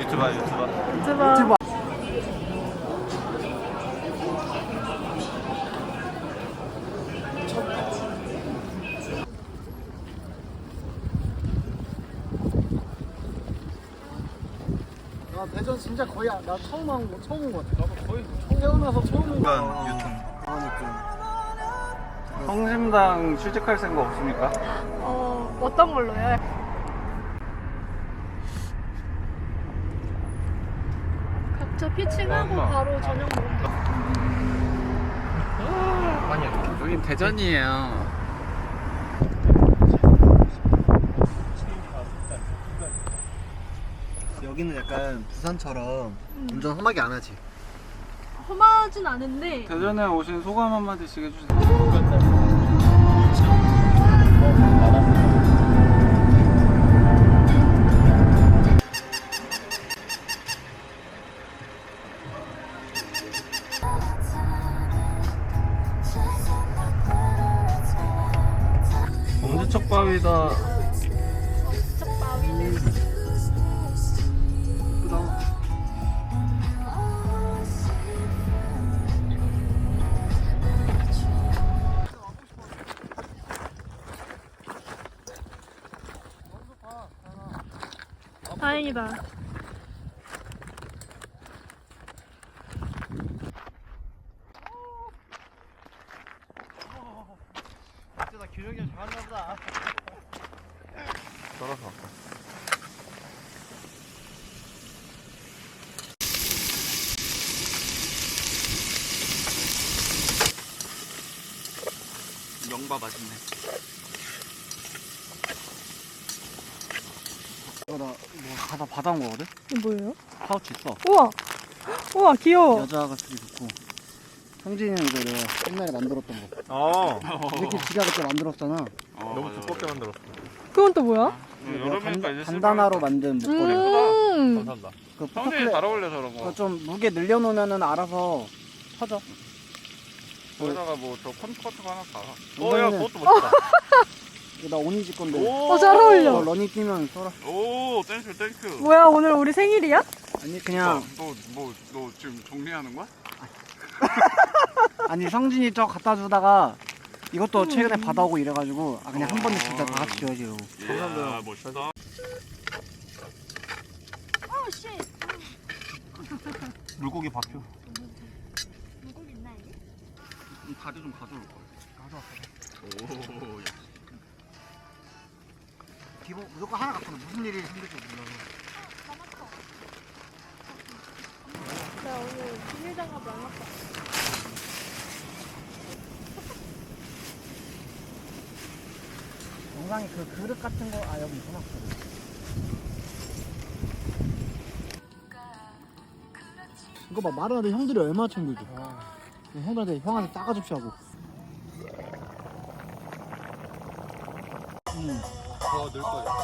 유튜버 유튜버 유튜버. 유튜버. 나 대전 진짜 거의 안- 나 처음 온 거, 처음 온 거 같아. 나도 거의 태어나서 처음 온 거. 유튜브 그러니까. 성심당 취직할 생각 없습니까? 어, 어떤 걸로요? 각자 피칭하고 엄마. 바로 저녁 먹으면 돼. 여긴 대전이에요 여기는 약간 부산처럼 운전 험하게 안 하지. 험하진 않은데 대전에 오신 소감 한마디씩 해주세요 엄지척 바위다 다행이다. 나 규정이 형 잘한다 보다. 떨어서 갈까? 영바 맛있네 이거 나뭐 가다 받아온 거거든? 이게 뭐예요? 파우치 있어. 우와! 우와, 귀여워. 여자가 쓰기 좋고. 성진이는 이거 내가 옛날에 만들었던 거. 어 이렇게 지가 그때 만들었잖아. 너무 두껍게 만들었어 그건 또 뭐야? 내가 단, 단단화로 만든 목걸이. 음. 감사합니다 그 포토클레 잘 어울려 저런 그거 거좀 무게 늘려놓으면은 알아서 퍼져. 거기다가 뭐저 콘트 같은 거 하나 이거는- 어야 그것도 멋있다 이거 나 오니지 건데. 어, 잘 어울려. 이거 러닝 뛰면 써라. 오 땡큐 땡큐 뭐야, 오늘 우리 생일이야? 아니 그냥 너 뭐 너 지금 정리하는 거야? 아니 성진이 저 갖다 주다가 이것도 최근에 받아오고 이래가지고 아 그냥 한 번에 진짜 다 같이 줘야지 이러고. 감사합니다 멋있다 물고기 밥표 물고기 이게? 다리 좀 가져올 걸 가져왔어 오 기본 무조건 하나 갖고 무슨 일이 생길지 몰라서. 나 오늘 비닐장갑 안 갖고 왔어. 영상에 그 그릇 같은 거 아 여기 있구나. 이거 봐 말하는데 형들이 얼마나 챙겨줘. 형들한테 형한테 싸가줍시 하고. 응. 더 거야 시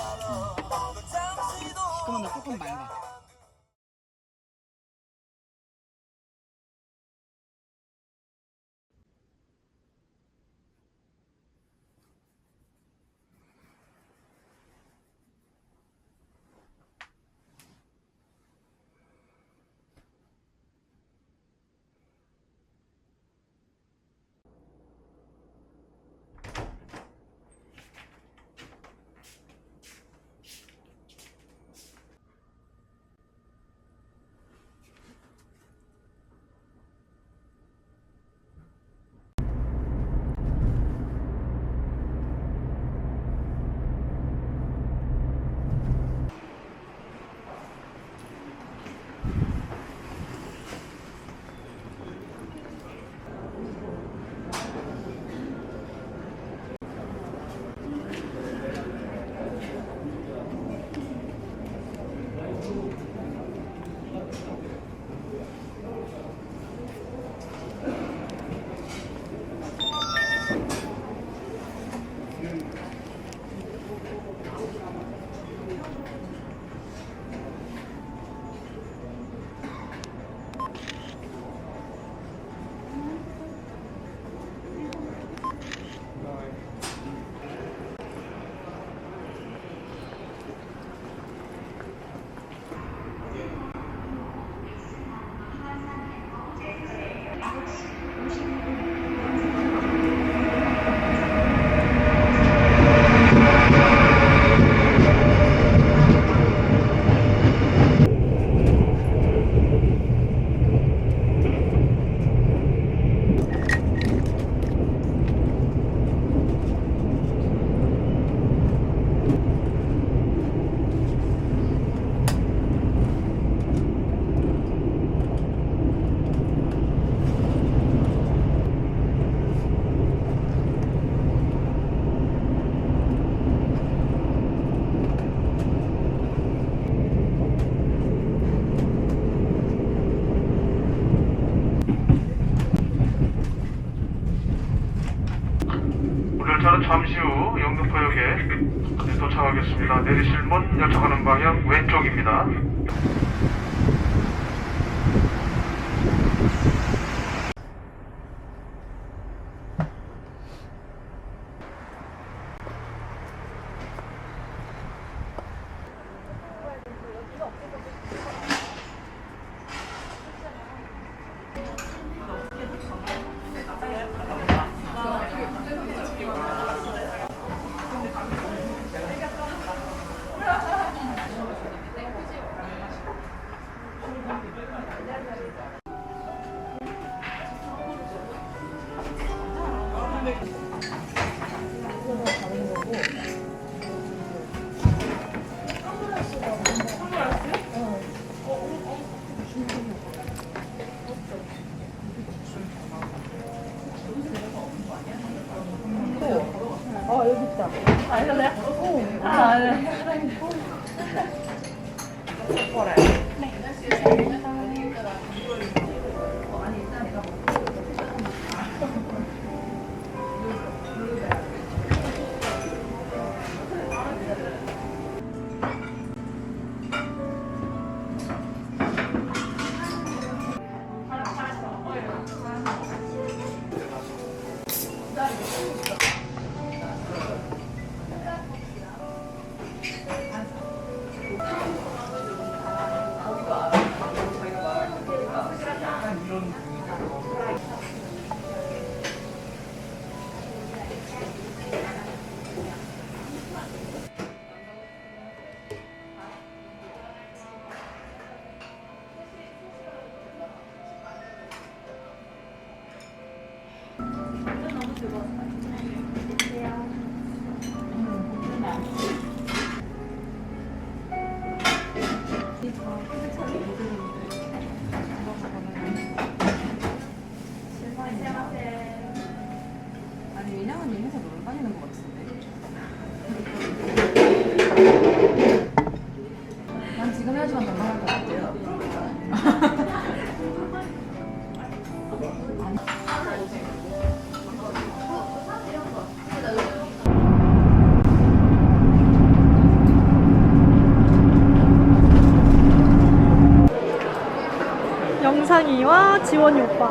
지원이 오빠.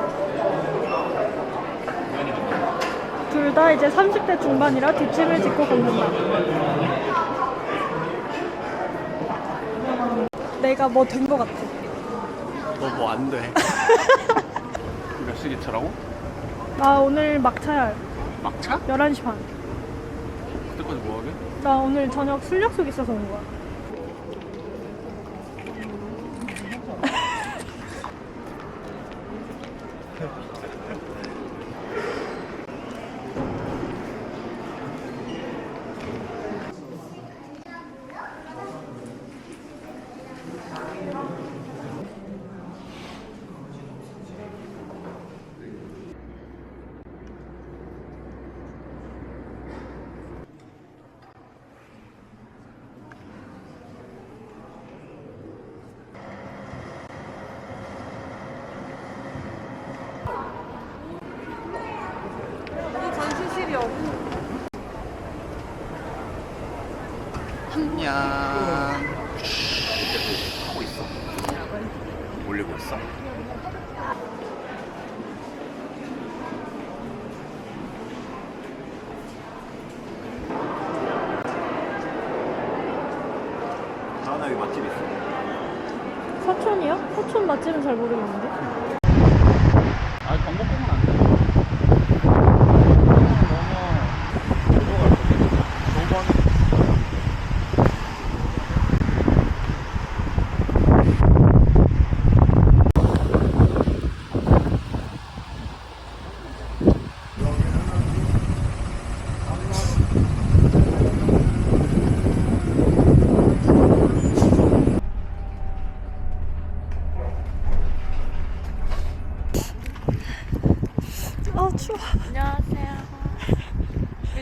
둘 다 이제 30대 중반이라 뒷짐을 짚고 걷는다. 내가 뭐된거 같아. 너 뭐 안 돼. 몇 시 기 차라고? 나 오늘 막차야. 막차? 11시 반. 그때까지 뭐 하게? 나 오늘 저녁 술 약속 있어서 온 거야. 안녕. 하고 있어. 올리고 있어. 나나 여기 맛집 있어. 서촌이요? 서촌 맛집은 잘 모르겠는데. 아 경복 보면 안 돼. 너무 조조가 조번. 아 추워. 안녕하세요.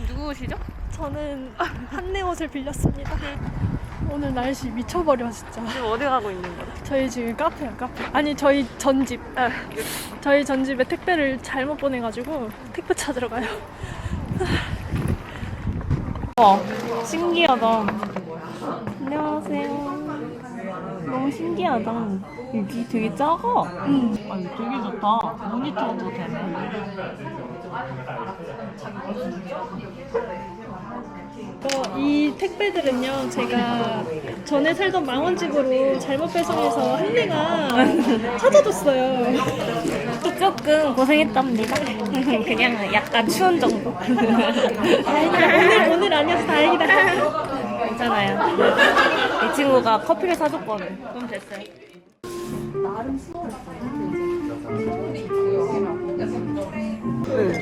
누구시죠? 저는 한내 옷을 빌렸습니다. 오늘 날씨 미쳐버려 진짜. 지금 어디 가고 있는 거죠? 저희 지금 카페야 카페. 아니 저희 전집. 저희 전집에 택배를 잘못 보내가지고 택배 찾으러 가요. 와, 신기하다. 안녕하세요. 너무 신기하다. 여기 되게 작아. 응. 아니 되게 좋다. 모니터도 되네. 어, 이 택배들은요, 제가 전에 살던 망원집으로 잘못 배송해서 한내가 찾아줬어요. 조금 고생했답니다. 그냥 약간 추운 정도. 오늘, 오늘 아니어서 다행이다. 괜찮아요. 이 친구가 커피를 사줬거든. 그럼 됐어요.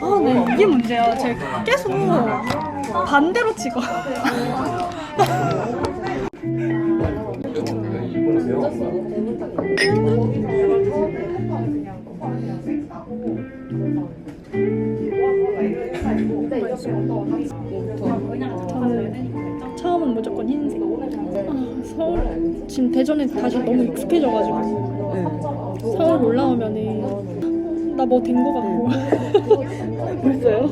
아, 네, 이게 문제야. 제가 계속 반대로. 저는 처음은 무조건 흰색. 아, 서울 지금 대전에 다시 너무 익숙해져가지고 서울 올라오면은 나 뭐 된 거 같고. 벌써요?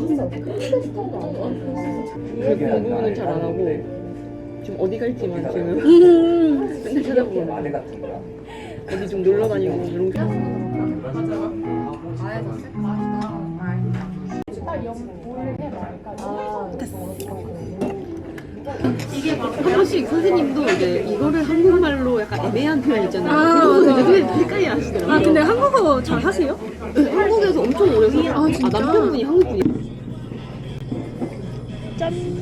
그 공부는 잘안 하고 지금 어디 갈지만 지금 음. 맨날 찾아보고. 어디 좀 놀러 다니고 이런 거한 번씩 선생님도 이제 이거를 한국말로 약간 애매한 표현 있잖아요. 아, 맞아. 선생님 헷갈리 하시더라고요. 아 근데 한국어 잘 하세요? 네, 한국에서 엄청 오래 살아. 아, 남편분이 한국분이. 짠.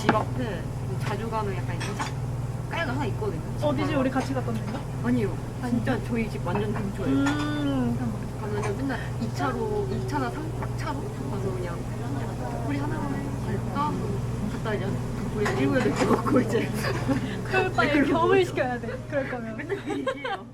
집 앞에 자주 가는 약간 이자 까야가 하나 있거든요. 어디지 우리 같이 갔던 데인가? 아니요. 진짜 저희 집 완전 근처예요. 음. 가면은 맨날 2차로, 2차나 3차로 가서 그냥 우리 하나만 갈까? 갔다 이제 우리 일곱 여덟 개 먹고 이제 그럴 바에 겸을 시켜야 돼. 그럴 거면. 맨날 얘기해요.